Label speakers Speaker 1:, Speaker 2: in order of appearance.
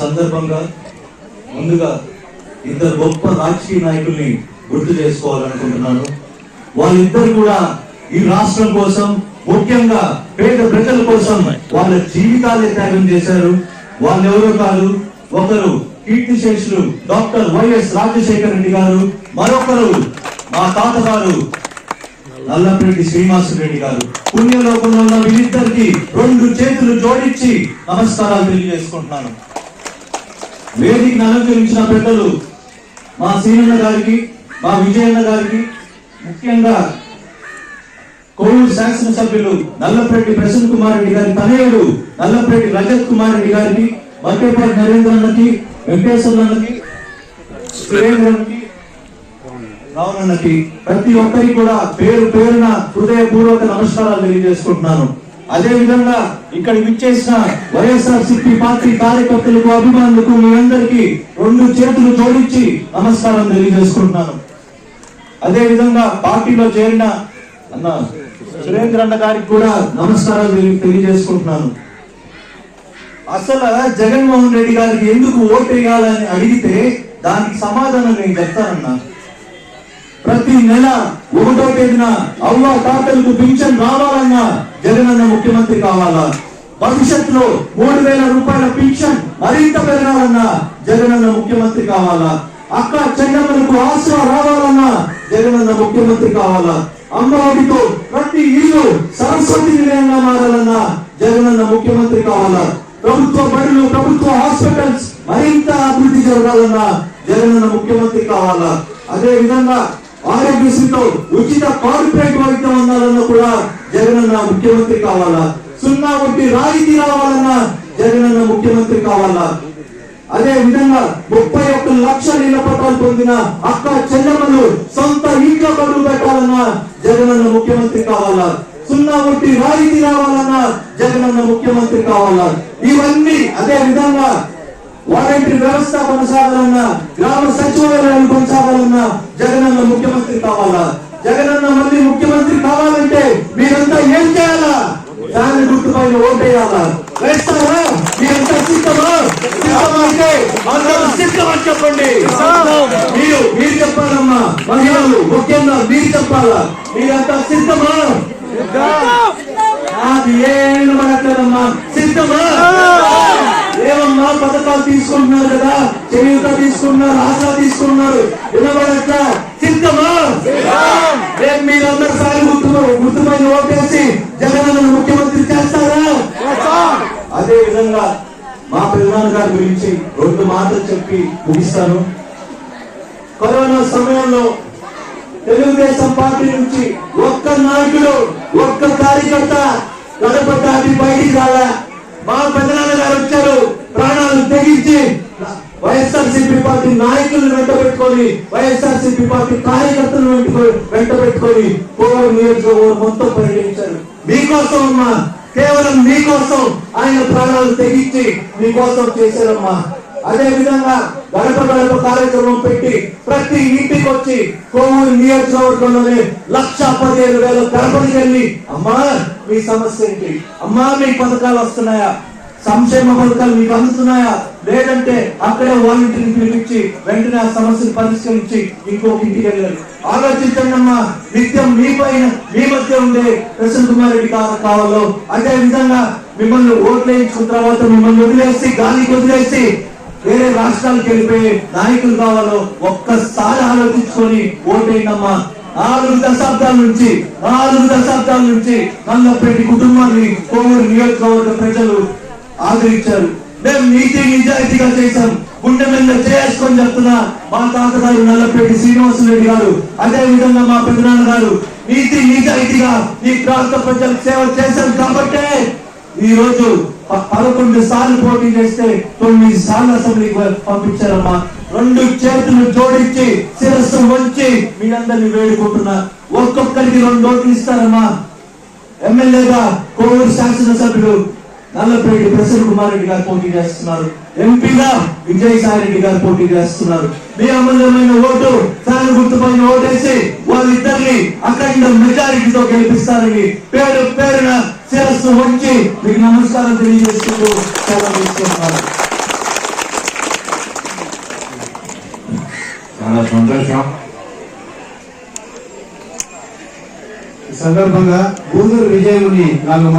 Speaker 1: సందర్భంగా ముందుగా ఇద్దరు గొప్ప రాజకీయ నాయకుల్ని గుర్తు చేసుకోవాలనుకుంటున్నాను. వాళ్ళిద్దరు కూడా ఈ రాష్ట్రం కోసం ముఖ్యంగా పేద ప్రజల కోసం వాళ్ళ జీవితాలే త్యాగం చేశారు. వాళ్ళు ఎవరో కాదు ఒకరు కీర్తిశేషులు డాక్టర్ వైఎస్ రాజశేఖర రెడ్డి గారు మరొకరు మా తాతగారు నల్లపరెడ్డి శ్రీనివాస రెడ్డి గారు. పుణ్యలోకంలో ఉన్న వీళ్ళిద్దరికి రెండు చేతులు జోడించి నమస్కారాలు తెలియజేసుకుంటున్నాను. వేదిక అలంకరించిన పెద్దలు మా సీనన్న గారికి మా విజయన్న గారికి ముఖ్యంగా కోవిడ్ శాసనసభ్యులు నల్లపరెడ్డి ప్రసన్న కుమార్ రెడ్డి గారి తనయుడు నల్లపరెడ్డి రజత్ కుమార్ రెడ్డి గారికి మధ్యపాటి నరేంద్ర అన్నకి వెంకటేశ్వర అన్నకి సురేంద్ర ప్రతి ఒక్కరికి కూడా పేరు పేరున హృదయపూర్వక నమస్కారాలు తెలియజేసుకుంటున్నాను. అదే విధంగా ఇక్కడ విచ్చేసిన వైఎస్ఆర్ సిపి పార్టీ కార్యకర్తలకు అభిమానులకు మీ అందరికీ రెండు చేతులు జోడించి నమస్కారం తెలియజేసుకుంటున్నాను. అదే విధంగా పార్టీలో చేరిన అన్న సురేంద్ర అన్న గారికి కూడా నమస్కారాలు తెలియజేసుకుంటున్నాను. అసలు జగన్మోహన్ రెడ్డి గారికి ఎందుకు ఓటు వేయాలని అడిగితే దానికి సమాధానం నేను చెప్తానన్నా. ప్రతి నెల ఒకటో తేదీన అవ్వ తాతలకు పింఛన్ రావాలన్నా జగనన్న ముఖ్యమంత్రి కావాలా? భవిష్యత్తులో మూడు వేల రూపాయల పింఛన్ మరింత పెరగాలన్నా జగనన్న ముఖ్యమంత్రి కావాలా? అక్క చెల్లెమ్మలకు ఆశ్ర రావాలన్నా జగనన్న ముఖ్యమంత్రి కావాలా? అమ్మఒడితో ప్రతి ఇల్లు సరస్వతి నిలయంగా మారాలన్నా జగనన్న ముఖ్యమంత్రి కావాలా? ప్రభుత్వ బడులు ప్రభుత్వ హాస్పిటల్స్ మరింత అభివృద్ధి జరగాలన్నా జగనన్న ముఖ్యమంత్రి కావాలా? అదే విధంగా ఆరోగ్యశ్రీతో ఉచిత కార్పొరేట్ వైద్యం అందాలన్నా కూడా జగనన్న ముఖ్యమంత్రి కావాలా? సున్నా వడ్డీ రాయితీ రావాలన్నా జగనన్న ముఖ్యమంత్రి కావాలా? అదే విధంగా ముప్పై ఒక్క లక్షల ఇళ్ళ పట్టాలు పొందిన అక్క చెల్లెమ్మలు సొంత ఇంట్లో పనులు పెట్టాలన్నా జగనన్న ముఖ్యమంత్రి కావాలా? సున్నా వడ్డీ రాయితీ రావాలన్నా జగనన్న ముఖ్యమంత్రి కావాలా? ఇవన్నీ అదే విధంగా వాలంటీర్ వ్యవస్థ కొనసాగాలన్నా గ్రామ సచివాలయాలు కొనసాగాలన్నా జగనన్న ముఖ్యమంత్రి కావాలా? జగనన్న మళ్ళీ ముఖ్యమంత్రి కావాలంటే మీరంతా ఏం చేయాలా? దాని గుర్తు పైన ఓటేయాలా? వేస్తారా? మీరంతా సిద్ధమా? అంటే అందరూ సిద్ధమని చెప్పండి. మీరు మీరు చెప్పాలమ్మా. మహిళలు ముఖ్యంగా మీరు చెప్పాలా? మీరంతా సిద్ధమా? అది ఏం పడట్లేదమ్మా సిద్ధమా? ఏమమ్మా పథకాలు తీసుకుంటున్నారు కదా చేయూత తీసుకున్నారు ఆశా తీసుకున్నారు. వినబడట్లా? సిద్ధమా? రేపు మీరందరూ సారి గుర్తు గుర్తుపైన ఓటేసి జగనన్న ముఖ్యమంత్రి చేస్తారా? అదే విధంగా మా ప్రధాని గారి గురించి రెండు మాటలు చెప్పి ముగిస్తాను. కరోనా సమయంలో తెలుగుదేశం పార్టీ నుంచి ఒక్క నాయకుడు ఒక్క కార్యకర్త గడప దాటి బయటికి రాలే? మా పెద్దనాన్న గారు వచ్చారు. ప్రాణాలు తెగించి వైఎస్ఆర్ సిపి పార్టీ నాయకులను వెంట పెట్టుకొని వైఎస్ఆర్ సిపి పార్టీ కార్యకర్తలను వెంట వెంట పెట్టుకొని కోవూరు నియోజకవర్గం మొత్తం పర్యటించారు. మీకోసం అమ్మా. కేవలం మీకోసం ఆయన ప్రాణాలు తెగించి మీకోసం చేశారమ్మా. అదే విధంగా గడప గడప కార్యక్రమం పెట్టి ప్రతి ఇంటికి వచ్చి కోవూరు నియోజకవర్గంలోనే లక్ష పదిహేను వేల గడపకి వెళ్ళి అమ్మా మీ సమస్య ఏంటి? అమ్మా మీ పథకాలు వస్తున్నాయా? సంక్షేమ పథకాలు మీకు అందుతున్నాయా? లేదంటే అక్కడే వాలంటీర్ని పిలిపించి వెంటనే ఆ సమస్యను పరిష్కరించి ఇంకొక ఇంటికి వెళ్ళారు ఆలోచించండి అమ్మా నిత్యం మీ పైన మీ మధ్య ఉండే ప్రసన్న కుమార్ రెడ్డి కావాలో. అదే విధంగా మిమ్మల్ని ఓట్లు వేయించుకున్న తర్వాత మిమ్మల్ని వదిలేసి గాలికి వదిలేసి వేరే రాష్ట్రాలకు వెళ్ళిపోయే నాయకులు కావాలో ఒక్కసారి ఆలోచించుకొని ఓటేయండమ్మా నాలుగు దశాబ్దాల నుంచి నాలుగు దశాబ్దాల నుంచి నల్లపేటి కుటుంబాన్ని కోవూరు నియోజకవర్గ ప్రజలు ఆదరించారు. మేము నీతి నిజాయితీగా చేశాం. గుండె మీద చేసుకొని చెప్తున్నా మా తాతగారు నల్లపేటి శ్రీనివాసరెడ్డి గారు అదే విధంగా మా పెద్దనాన్న గారు నీతి నిజాయితీగా ఈ ప్రాంత ప్రజలకు సేవ చేశాం కాబట్టే ఈ రోజు పదకొండు సార్లు పోటీ చేస్తే తొమ్మిది సార్లు అసెంబ్లీకి పంపించారమ్మా. రెండు చేతులు జోడించి శిరస్సు వంచి మీ అందరిని వేడుకుంటున్నా. ఒక్కొక్కరికి రెండు ఓట్లు ఇస్తారమ్మా. ఎమ్మెల్యేగా కోవూరు శాసనసభ్యుడు నల్లపేటి ప్రసన్న కుమార్ రెడ్డి గారు పోటీ చేస్తున్నారు. ఎంపీగా విజయసాయి రెడ్డి గారు పోటీ చేస్తున్నారు. మీ అమూల్యమైన ఓటు ఫ్యాన్ గుర్తుపైన ఓటేసి వాళ్ళిద్దరిని అఖండ మెజారిటీతో గెలిపిస్తారని పేరు పేరున శిరస్సు వంచి మీకు నమస్కారం తెలియజేసుకుంటూ చాలా తీసుకున్నారు
Speaker 2: చాలా సంతోషం.
Speaker 3: ఈ సందర్భంగా బూదూరు విజయముని నాకు